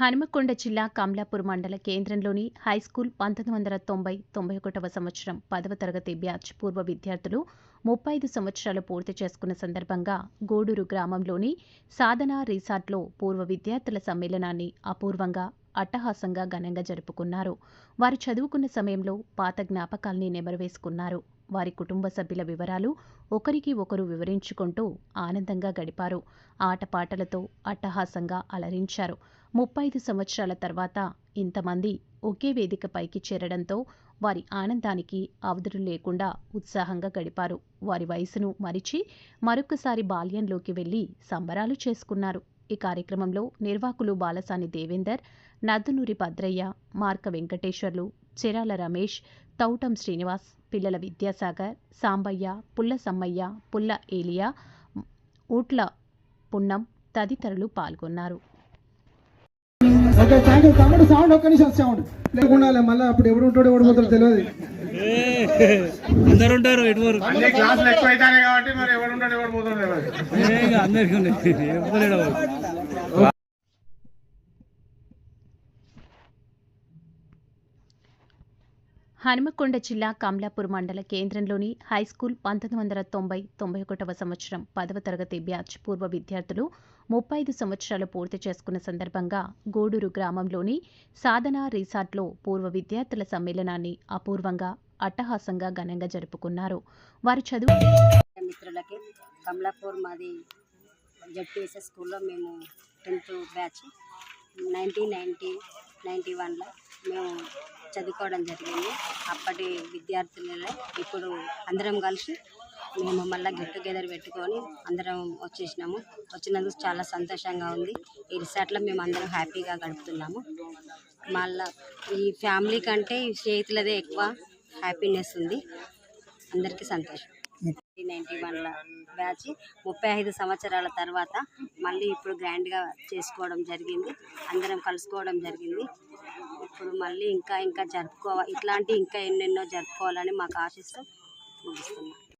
హనుమకొండ జిల్లా కమలాపూర్ మండల కేంద్రంలోని హైస్కూల్ పంతొమ్మిది వందల తొంభై తొంభై ఒకటవ సంవత్సరం పదవ తరగతి బ్యాచ్ పూర్వ విద్యార్థులు ముప్పై ఐదు సంవత్సరాలు పూర్తి చేసుకున్న సందర్భంగా గూడూరు గ్రామంలోని సాధన రిసార్ట్లో పూర్వ విద్యార్థుల సమ్మేళనాన్ని అపూర్వంగా అట్టహాసంగా ఘనంగా జరుపుకున్నారు. వారు చదువుకున్న సమయంలో పాత జ్ఞాపకాల్ని నెమరవేసుకున్నారు. వారి కుటుంబ సభ్యుల వివరాలు ఒకరికి ఒకరు వివరించుకుంటూ ఆనందంగా గడిపారు. ఆటపాటలతో అట్టహాసంగా అలరించారు. ముప్పై ఐదు సంవత్సరాల తర్వాత ఇంతమంది ఒకే వేదికపైకి చేరడంతో వారి ఆనందానికి అవధులు లేకుండా ఉత్సాహంగా గడిపారు. వారి వయసును మరిచి మరొకసారి బాల్యంలోకి వెళ్ళి సంబరాలు చేసుకున్నారు. ఈ కార్యక్రమంలో నిర్వాహకులు బాలసాని దేవేందర్ నద్దునూరి భద్రయ్య మార్క వెంకటేశ్వర్లు చెరాల రమేష్ తౌటం శ్రీనివాస్ పిల్లల విద్యాసాగర్ సాంబయ్య పుల్ల సమ్మయ్య పుల్ల ఏలియా ఊట్ల పున్నం తదితరులు పాల్గొన్నారు. ఓకే థ్యాంక్ యూ తమ్ముడు సౌండ్ ఒక్క నిమిషం సౌండ్ లేకుండా మళ్ళీ అప్పుడు ఎవడు ఉంటాడో ఎవడు పోతాడో తెలియదు. అందరు ఉంటారు ఎటువరు అందరికీ ఉన్నాయి. హనుమకొండ జిల్లా కమలాపూర్ మండల కేంద్రంలోని హైస్కూల్ పంతొమ్మిది వందల తొంభై తొంభై ఒకటవ సంవత్సరం పదవ తరగతి బ్యాచ్ పూర్వ విద్యార్థులు ముప్పై ఐదు సంవత్సరాలు పూర్తి చేసుకున్న సందర్భంగా గూడూరు గ్రామంలోని సాధన రిసార్ట్లో పూర్వ విద్యార్థుల సమ్మేళనాన్ని అపూర్వంగా అట్టహాసంగా ఘనంగా జరుపుకున్నారు. వారి చదువు మిత్రులకి కమలాపూర్ మాది జడ్పీఎస్ఎస్ స్కూల్లో మేము tenth batch nineteen ninety ninety వన్లో మేము చదువుకోవడం జరిగింది. అప్పటి విద్యార్థులలో ఇప్పుడు అందరం కలిసి మేము మళ్ళీ గెట్ టుగెదర్ పెట్టుకొని అందరం వచ్చేసినాము. వచ్చినందుకు చాలా సంతోషంగా ఉంది. ఈ రిసార్ట్లో మేము అందరం హ్యాపీగా గడుపుతున్నాము. మళ్ళీ ఈ ఫ్యామిలీ కంటే స్నేహితులదే ఎక్కువ. హ్యాపీనెస్ ఉంది. అందరికీ సంతోషం. నైంటీ వన్లో బ్యాచ్ ముప్పై ఐదు సంవత్సరాల తర్వాత మళ్ళీ ఇప్పుడు గ్రాండ్గా చేసుకోవడం జరిగింది. అందరం కలుసుకోవడం జరిగింది. ఇప్పుడు మళ్ళీ ఇంకా ఇంకా జరుపుకోవాలి ఇట్లాంటి ఇంకా ఎన్నెన్నో జరుపుకోవాలని మాకు ఆశిస్తూ ముగిస్తున్నాం.